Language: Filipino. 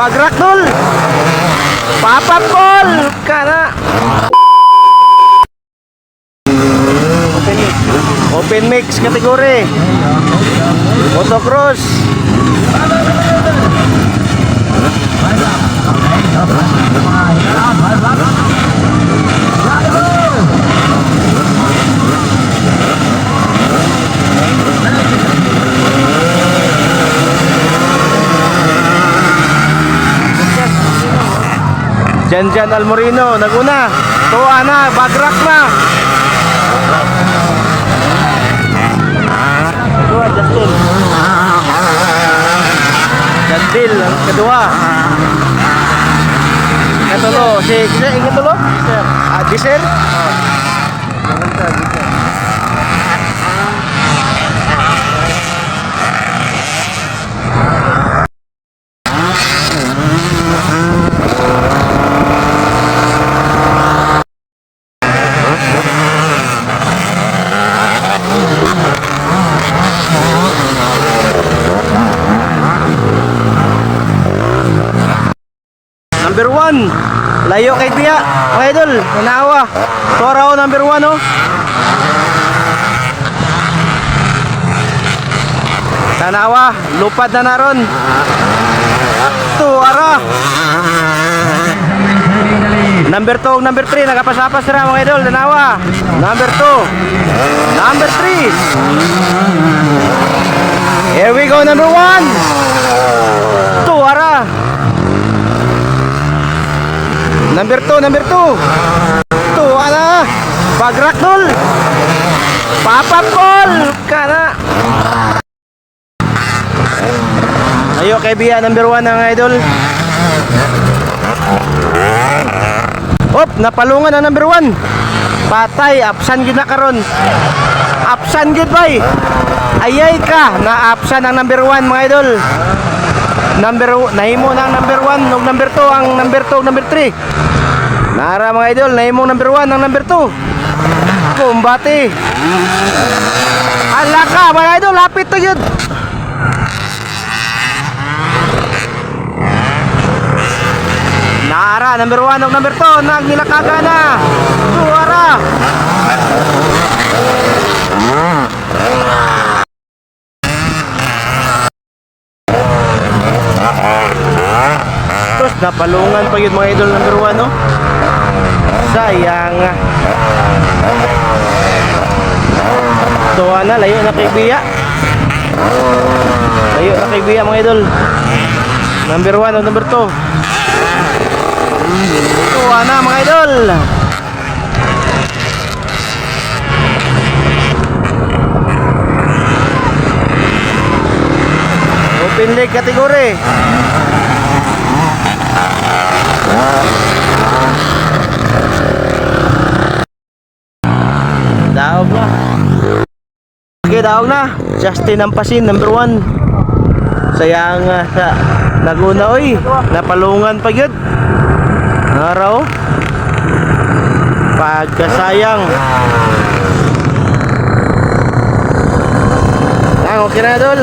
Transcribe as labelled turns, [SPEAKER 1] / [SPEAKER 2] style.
[SPEAKER 1] Bagrak dol. Papapol kana. Open mix. Open mix kategori. Motocross. Jan Jan Almorino, naguna. Tuwa na, bagrak na. Kedua, Justin. Jandil, ang kedua. Katulo, si ingat tulo? Sir. Ah, Diser? Number one. Layo kay Pia. Mga idol, nanawa. Toro number one, oh. Tanawa, lupad na naron. Tu, ara. Number 2, number 3, nagapasapas na mga idol, tanawa. Number 2. Number 3. Here we go, number 1. Tu, ara. Number 2, number 2. Tu, ana. Bagrak dul. Papapol. Kana. Ayo kay Bia number 1 ang idol. Op, napalungan ang number 1. Patay, apsan gid na karon. Apsan gid bay. Ayay ka, na apsan ang number 1 mga idol. Number nahimo na ang number 1 ug number 2 ang number 2 ug number 3. Nara mga idol, nahimo number 1 ang number 2. Kumbati. Ala ka mga idol, lapit to yun. Nara, number 1 ug number 2, nagnilakaga na. Tuara. Tapos napalungan pa yun mga idol number 1 no. Sayang. Tuwa na, layo na kay Bia. Layo na kay Bia mga idol. Number 1 o number 2. Tuwa na mga idol. Open leg kategori. Daog na. Okay, daog na. Justin Ampasin, number 1. Sayang ah, sa Laguna oy. Napalungan pa gyud. Araw. Pagkasayang. Ang okay na dol.